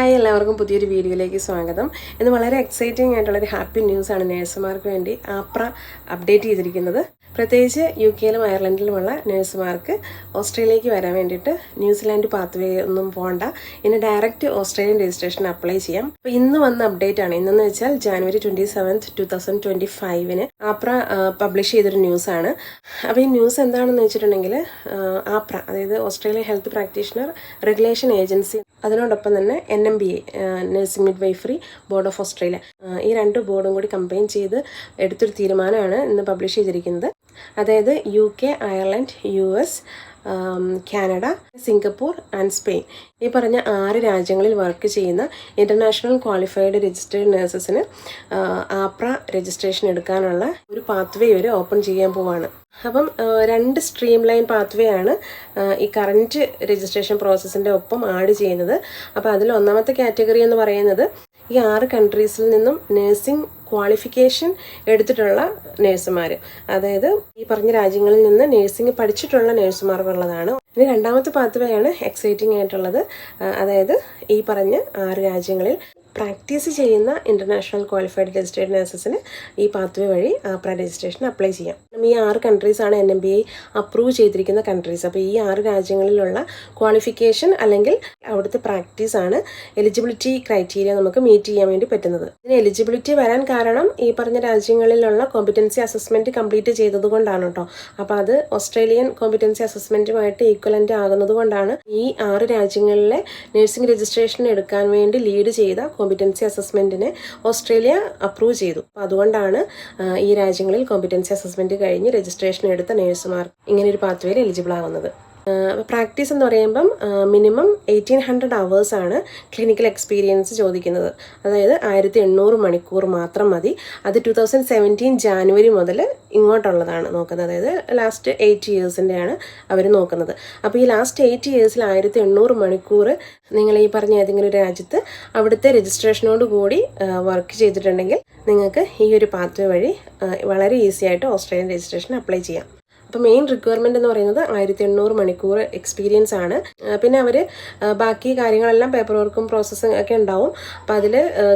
Hi എല്ലാവർക്കും പുതിയൊരു വീഡിയോയിലേക്ക് സ്വാഗതം. ഇന്ന് വളരെ എക്സൈറ്റിംഗ് ആയിട്ടുള്ളൊരു ഹാപ്പി ന്യൂസാണ് നേഴ്സുമാർക്ക് വേണ്ടി ആപ്ര അപ്ഡേറ്റ് ചെയ്തിരിക്കുന്നത്. പ്രത്യേകിച്ച് യു കെയിലും അയർലൻഡിലുമുള്ള നേഴ്സുമാർക്ക് ഓസ്ട്രേലിയയ്ക്ക് വരാൻ വേണ്ടിയിട്ട് ന്യൂസിലാൻഡ് പാത്ത് വേ ഒന്നും പോകണ്ട ഇനി ഡയറക്റ്റ് ഓസ്ട്രേലിയൻ രജിസ്ട്രേഷൻ അപ്ലൈ ചെയ്യാം. അപ്പോൾ ഇന്ന് വന്ന അപ്ഡേറ്റ് ആണ്. ഇന്നെന്ന് വെച്ചാൽ January twenty seventh two thousand twenty ഫൈവിന് APRA publish ചെയ്തൊരു ന്യൂസാണ്. അപ്പോൾ ഈ ന്യൂസ് എന്താണെന്ന് വെച്ചിട്ടുണ്ടെങ്കിൽ ആപ്ര അതായത് Australia health practitioner regulation agency അതിനോടൊപ്പം തന്നെ N M B A nursing midwifery board of Australia ഈ രണ്ട് ബോർഡും കൂടി കമ്പൈൻ ചെയ്ത് എടുത്തൊരു തീരുമാനമാണ് ഇന്ന് പബ്ലിഷ് ചെയ്തിരിക്കുന്നത്. അതായത് U K Ireland U S Canada Singapore and Spain ഈ പറഞ്ഞ ആറ് രാജ്യങ്ങളിൽ വർക്ക് ചെയ്യുന്ന ഇന്റർനാഷണൽ ക്വാളിഫൈഡ് രജിസ്റ്റേഡ് നഴ്സസിന് ആപ്ര രജിസ്ട്രേഷൻ എടുക്കാനുള്ള ഒരു പാത്വേ ഒരു ഓപ്പൺ ചെയ്യാൻ പോവാണ്. അപ്പം രണ്ട് സ്ട്രീം ലൈൻ പാത്വേ ആണ് ഈ കറന്റ് രജിസ്ട്രേഷൻ പ്രോസസ്സിന്റെ ഒപ്പം ആഡ് ചെയ്യുന്നത്. അപ്പോൾ അതിൽ ഒന്നാമത്തെ കാറ്റഗറി എന്ന് പറയുന്നത് ഈ ആറ് കൺട്രീസിൽ നിന്നും നഴ്സിംഗ് ക്വാളിഫിക്കേഷൻ എടുത്തിട്ടുള്ള നേഴ്സുമാർ അതായത് ഈ പറഞ്ഞ രാജ്യങ്ങളിൽ നിന്ന് നഴ്സിംഗ് പഠിച്ചിട്ടുള്ള നേഴ്സുമാർക്കുള്ളതാണ് ഇനി രണ്ടാമത്തെ പാത്വയാണ് എക്സൈറ്റിംഗ് ആയിട്ടുള്ളത്. അതായത് ഈ പറഞ്ഞ ആറ് രാജ്യങ്ങളിൽ പ്രാക്ടീസ് ചെയ്യുന്ന ഇന്റർനാഷണൽ ക്വാളിഫൈഡ് രജിസ്ട്രേഡ് നഴ്സസിന് ഈ പാത്വേ വഴി രജിസ്ട്രേഷൻ അപ്ലൈ ചെയ്യാം. ഈ ആറ് കൺട്രീസാണ് N M B I approve ചെയ്തിരിക്കുന്ന കൺട്രീസ് അപ്പോൾ ഈ ആറ് രാജ്യങ്ങളിലുള്ള ക്വാളിഫിക്കേഷൻ അല്ലെങ്കിൽ അവിടുത്തെ പ്രാക്ടീസ് ആണ് എലിജിബിലിറ്റി ക്രൈറ്റീരിയ നമുക്ക് മീറ്റ് ചെയ്യാൻ വേണ്ടി പറ്റുന്നത്. ഇതിന് എലിജിബിലിറ്റി വരാൻ കാരണം ഈ പറഞ്ഞ രാജ്യങ്ങളിലുള്ള കോമ്പിറ്റൻസി അസസ്മെന്റ് കംപ്ലീറ്റ് ചെയ്തത് കൊണ്ടാണ് കേട്ടോ. അപ്പോൾ അത് ഓസ്ട്രേലിയൻ കോമ്പിറ്റൻസി അസസ്മെന്റുമായിട്ട് ഈക്വലന്റ് ആകുന്നത് കൊണ്ടാണ് ഈ ആറ് രാജ്യങ്ങളിലെ നഴ്സിംഗ് രജിസ്ട്രേഷൻ എടുക്കാൻ വേണ്ടി ലീഡ് ചെയ്ത കോമ്പിറ്റൻസി അസസ്മെന്റിനെ ഓസ്ട്രേലിയ അപ്രൂവ് ചെയ്തു. അപ്പോൾ അതുകൊണ്ടാണ് ഈ രാജ്യങ്ങളിൽ കോമ്പിറ്റൻസി അസസ്മെന്റ് കഴിഞ്ഞ് രജിസ്ട്രേഷൻ എടുത്ത നേഴ്സുമാർ ഇങ്ങനെ ഒരു പാത്വേയിൽ എലിജിബിൾ ആവുന്നത്. പ്രാക്ടീസ് എന്ന് പറയുമ്പം മിനിമം എയ്റ്റീൻ ഹൺഡ്രഡ് അവേഴ്സാണ് ക്ലിനിക്കൽ എക്സ്പീരിയൻസ് ചോദിക്കുന്നത്. അതായത് ആയിരത്തി എണ്ണൂറ് മണിക്കൂർ മാത്രം മതി. അത് ടു തൗസൻഡ് സെവന്റീൻ ജാനുവരി മുതൽ ഇങ്ങോട്ടുള്ളതാണ് നോക്കുന്നത്. അതായത് ലാസ്റ്റ് എയ്റ്റ് ഇയേഴ്സിന്റെയാണ് അവർ നോക്കുന്നത്. അപ്പോൾ ഈ ലാസ്റ്റ് എയ്റ്റ് ഇയേഴ്സിൽ ആയിരത്തി എണ്ണൂറ് മണിക്കൂർ നിങ്ങൾ ഈ പറഞ്ഞ ഏതെങ്കിലും ഒരു രാജ്യത്ത് അവിടുത്തെ രജിസ്ട്രേഷനോട് കൂടി വർക്ക് ചെയ്തിട്ടുണ്ടെങ്കിൽ നിങ്ങൾക്ക് ഈ ഒരു പാത്വേ വഴി വളരെ ഈസി ആയിട്ട് ഓസ്ട്രേലിയൻ രജിസ്ട്രേഷൻ അപ്ലൈ ചെയ്യാം. അപ്പോൾ മെയിൻ റിക്വയർമെന്റ് എന്ന് പറയുന്നത് ആയിരത്തി എണ്ണൂറ് മണിക്കൂർ എക്സ്പീരിയൻസ് ആണ്. പിന്നെ അവർ ബാക്കി കാര്യങ്ങളെല്ലാം പേപ്പർ വർക്കും പ്രോസസ്സും ഒക്കെ ഉണ്ടാവും. അപ്പോൾ അതിൽ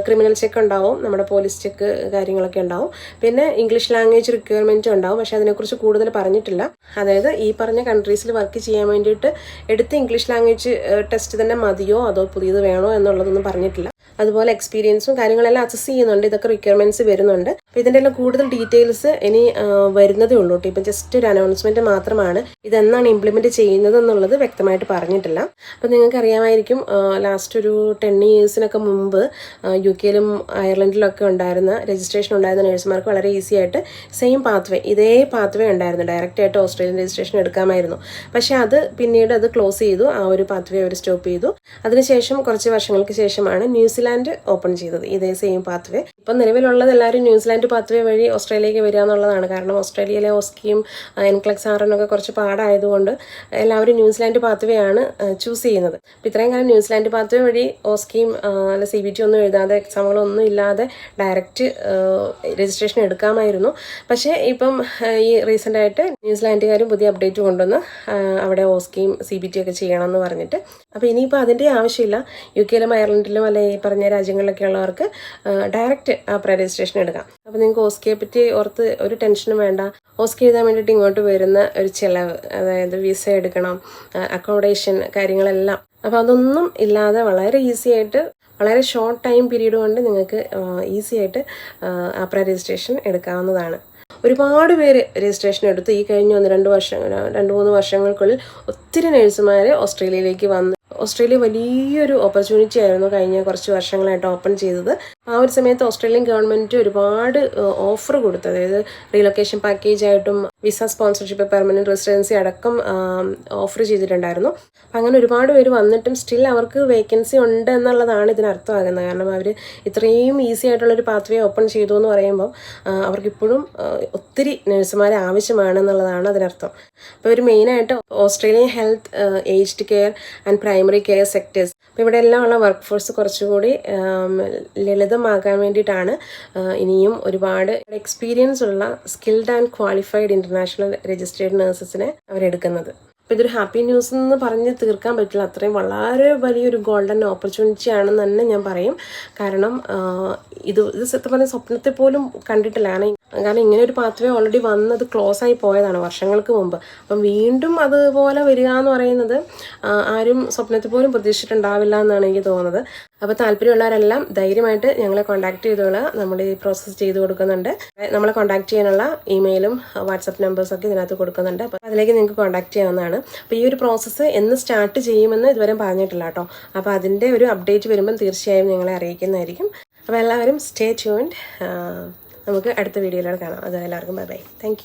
ക്രിമിനൽ ചെക്ക് ഉണ്ടാവും നമ്മുടെ പോലീസ് ചെക്ക് കാര്യങ്ങളൊക്കെ ഉണ്ടാവും. പിന്നെ ഇംഗ്ലീഷ് ലാംഗ്വേജ് റിക്വയർമെന്റും ഉണ്ടാവും പക്ഷേ അതിനെക്കുറിച്ച് കൂടുതൽ പറഞ്ഞിട്ടില്ല. അതായത് ഈ പറഞ്ഞ കൺട്രീസിൽ വർക്ക് ചെയ്യാൻ വേണ്ടിയിട്ട് എടുത്ത ഇംഗ്ലീഷ് ലാംഗ്വേജ് ടെസ്റ്റ് തന്നെ മതിയോ അതോ പുതിയത് വേണോ എന്നുള്ളതൊന്നും പറഞ്ഞിട്ടില്ല. അതുപോലെ എക്സ്പീരിയൻസും കാര്യങ്ങളെല്ലാം അസസ് ചെയ്യുന്നുണ്ട്. ഇതൊക്കെ റിക്വയർമെന്റ്സ് വരുന്നുണ്ട്. അപ്പോൾ ഇതിന്റെ എല്ലാം കൂടുതൽ ഡീറ്റെയിൽസ് ഇനി വരുന്നതേ ഉള്ളൂ കേട്ടോ. ഇപ്പം ജസ്റ്റ് ഒരു അനൗൺസ്മെന്റ് മാത്രമാണ്. ഇതെന്നാണ് ഇംപ്ലിമെന്റ് ചെയ്യുന്നത് എന്നുള്ളത് വ്യക്തമായിട്ട് പറഞ്ഞിട്ടില്ല. അപ്പോൾ നിങ്ങൾക്ക് അറിയാമായിരിക്കും ലാസ്റ്റ് ഒരു ടെൻ ഇയേഴ്സിനൊക്കെ മുമ്പ് യു കെയിലും അയർലൻഡിലൊക്കെ ഉണ്ടായിരുന്ന രജിസ്ട്രേഷൻ ഉണ്ടായിരുന്ന നഴ്സുമാർക്ക് വളരെ ഈസി ആയിട്ട് സെയിം പാത്വേ ഇതേ പാത്വേ ഉണ്ടായിരുന്നു. ഡയറക്റ്റ് ആയിട്ട് ഓസ്ട്രേലിയൻ രജിസ്ട്രേഷൻ എടുക്കാമായിരുന്നു. പക്ഷേ അത് പിന്നീട് അത് ക്ലോസ് ചെയ്തു. ആ ഒരു പാത്വേ അവർ സ്റ്റോപ്പ് ചെയ്തു. അതിനുശേഷം കുറച്ച് വർഷങ്ങൾക്ക് ശേഷമാണ് ന്യൂസിലാൻഡ് ഓപ്പൺ ചെയ്തത്. ഇതേ സെയിം പാത്വേ ഇപ്പം നിലവിലുള്ളത് എല്ലാവരും ന്യൂസിലാൻഡ് പാത്വേ വഴി ഓസ്ട്രേലിയയ്ക്ക് വരിക എന്നുള്ളതാണ്. കാരണം ഓസ്ട്രേലിയയിലെ ഓസ്കിയും എൻക്ലക്സ് ആറിനൊക്കെ കുറച്ച് പാടായതുകൊണ്ട് എല്ലാവരും ന്യൂസിലാൻഡ് പാത്വേ ആണ് ചൂസ് ചെയ്യുന്നത്. അപ്പം ഇത്രയും കാലം ന്യൂസിലാൻഡ് പാത്വേ വഴി ഓസ്കിയും അല്ല സി ബി ടി ഒന്നും എഴുതാതെ എക്സാമുകളൊന്നും ഇല്ലാതെ ഡയറക്റ്റ് രജിസ്ട്രേഷൻ എടുക്കാമായിരുന്നു. പക്ഷേ ഇപ്പം ഈ റീസെന്റായിട്ട് ന്യൂസിലാൻഡുകാരും പുതിയ അപ്ഡേറ്റ് കൊണ്ടുവന്ന് അവിടെ ഓസ്കിയും സി ബി ടി ഒക്കെ ചെയ്യണമെന്ന് പറഞ്ഞിട്ട് അപ്പോൾ ഇനിയിപ്പോൾ അതിന്റെ ആവശ്യമില്ല. യു കെയിലും അയർലൻഡിലും അല്ലെ ഈ പറഞ്ഞ രാജ്യങ്ങളിലൊക്കെ ഉള്ളവർക്ക് ഡയറക്റ്റ് ആ പ്ര രജിസ്ട്രേഷൻ എടുക്കാം. അപ്പോൾ നിങ്ങൾക്ക് ഓസ്കിയെ പറ്റി ഓർത്ത് ഒരു ടെൻഷനും വേണ്ട. ഓസ്കി എഴുതാൻ വേണ്ടിയിട്ട് ഇങ്ങോട്ട് വരുന്ന ഒരു ചിലവ് അതായത് വിസ എടുക്കണം അക്കോമഡേഷൻ കാര്യങ്ങളെല്ലാം. അപ്പോൾ അതൊന്നും ഇല്ലാതെ വളരെ ഈസി ആയിട്ട് വളരെ ഷോർട്ട് ടൈം പീരീഡ് കൊണ്ട് നിങ്ങൾക്ക് ഈസി ആയിട്ട് ആ പ്രീ രജിസ്ട്രേഷൻ എടുക്കാവുന്നതാണ്. ഒരുപാട് പേര് രജിസ്ട്രേഷൻ എടുത്ത്. ഈ കഴിഞ്ഞ ഒന്ന് രണ്ട് വർഷം രണ്ട് മൂന്ന് വർഷങ്ങൾക്കുള്ളിൽ ഒത്തിരി നഴ്സുമാർ ഓസ്ട്രേലിയയിലേക്ക് വന്ന് ഓസ്ട്രേലിയ വലിയൊരു ഓപ്പർച്യൂണിറ്റി ആയിരുന്നു കഴിഞ്ഞ കുറച്ച് വർഷങ്ങളായിട്ട് ഓപ്പൺ ചെയ്തത്. ആ ഒരു സമയത്ത് ഓസ്ട്രേലിയൻ ഗവൺമെന്റ് ഒരുപാട് ഓഫർ കൊടുത്തു അതായത് റീലൊക്കേഷൻ പാക്കേജ് ആയിട്ടും വിസ സ്പോൺസർഷിപ്പ് പെർമനന്റ് റെസിഡൻസി അടക്കം ഓഫർ ചെയ്തിട്ടുണ്ടായിരുന്നു. അങ്ങനെ ഒരുപാട് പേര് വന്നിട്ടും സ്റ്റിൽ അവർക്ക് വേക്കൻസി ഉണ്ട് എന്നുള്ളതാണ് ഇതിനർത്ഥമാകുന്നത്. കാരണം അവർ ഇത്രയും ഈസി ആയിട്ടുള്ളൊരു പാത്വേ ഓപ്പൺ ചെയ്തു എന്ന് പറയുമ്പോൾ ആ, അവർക്കിപ്പോഴും ഒത്തിരി നഴ്സുമാരെ ആവശ്യമാണ് എന്നുള്ളതാണ് അതിനർത്ഥം. അപ്പോൾ ഒരു മെയിനായിട്ട് Australian health aged care and primary care sectors അപ്പോൾ ഇവിടെ എല്ലാമുള്ള വർക്ക് ഫോഴ്സ് കുറച്ചുകൂടി ലളിതമാകാൻ വേണ്ടിയിട്ടാണ് ഇനിയും ഒരുപാട് എക്സ്പീരിയൻസ് ഉള്ള skilled and qualified international registered നേഴ്സസിനെ അവരെടുക്കുന്നത്. അപ്പോൾ ഇതൊരു ഹാപ്പി ന്യൂസ് എന്ന് പറഞ്ഞ് തീർക്കാൻ പറ്റില്ല. അത്രയും വളരെ വലിയൊരു ഗോൾഡൻ ഓപ്പർച്യൂണിറ്റി ആണെന്ന് തന്നെ ഞാൻ പറയും. കാരണം ഇത് ഇത് സത്യം പറഞ്ഞ സ്വപ്നത്തെ പോലും കണ്ടിട്ടില്ല. കാരണം ഇങ്ങനെ ഒരു പാത്രവേ ഓൾറെഡി വന്നത് ക്ലോസ് ആയി പോയതാണ് വർഷങ്ങൾക്ക് മുമ്പ്. അപ്പം വീണ്ടും അതുപോലെ വരിക എന്ന് പറയുന്നത് ആരും സ്വപ്നത്തിൽ പോലും പ്രതീക്ഷിച്ചിട്ടുണ്ടാവില്ല എന്നാണ് എനിക്ക് തോന്നുന്നത്. അപ്പോൾ താല്പര്യമുള്ളവരെല്ലാം ധൈര്യമായിട്ട് ഞങ്ങളെ കോൺടാക്ട് ചെയ്തോളുക നമ്മൾ ഈ പ്രോസസ്സ് ചെയ്ത് കൊടുക്കുന്നുണ്ട്. നമ്മളെ കോൺടാക്ട് ചെയ്യാനുള്ള ഇമെയിലും വാട്സപ്പ് നമ്പേഴ്സൊക്കെ ഇതിനകത്ത് കൊടുക്കുന്നുണ്ട്. അപ്പോൾ അതിലേക്ക് നിങ്ങൾക്ക് കോൺടാക്ട് ചെയ്യാവുന്നതാണ്. അപ്പോൾ ഈ ഒരു പ്രോസസ്സ് എന്ന് സ്റ്റാർട്ട് ചെയ്യുമെന്ന് ഇതുവരെ പറഞ്ഞിട്ടില്ല കേട്ടോ. അപ്പോൾ അതിന്റെ ഒരു അപ്ഡേറ്റ് വരുമ്പം തീർച്ചയായും ഞങ്ങളെ അറിയിക്കുന്നതായിരിക്കും. അപ്പോൾ എല്ലാവരും സ്റ്റേ ട്യൂൺഡ് നമുക്ക് അടുത്ത വീഡിയോയിലാണ് കാണാം. അത് എല്ലാവർക്കും ബൈ ബൈ താങ്ക്